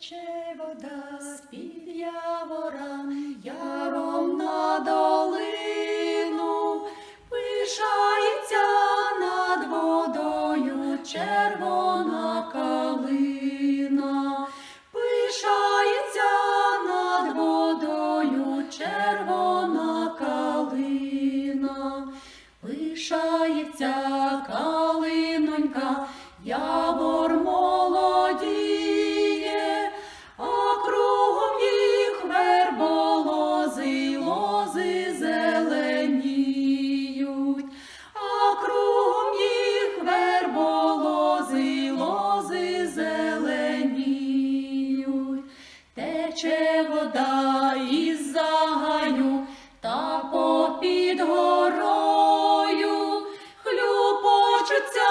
Тече вода з-під явора, яром на долину, пишається над водою червона калина, пишається над водою червона калина, пишається калинонька, явор Вода із загаю та попід горою, хлюпочуться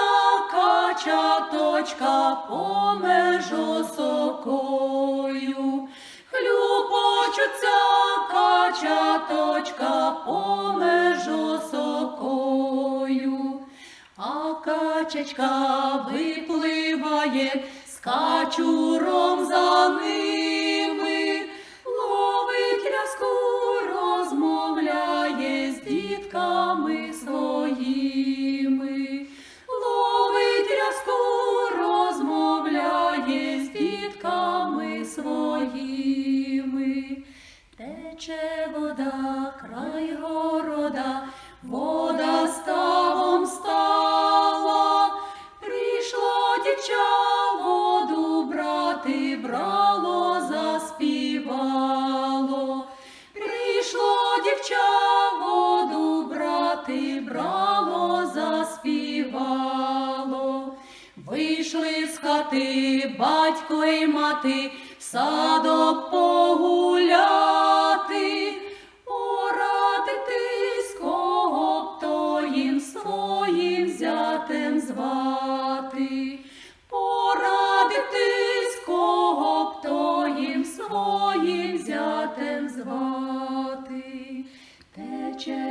качаточка помежосокою, хлюпочуться качаточка помежосокою. А качечка випливає з качуром за ними, Тече вода край города, вода ставом стала, прийшло дівча воду брати, брало, заспівало. Прийшло дівча воду брати, брало, заспівало. Вийшли з хати батько й мати, садок погуляти, зятем звати, порадитись, кого б то їм своїм зятем звати, тече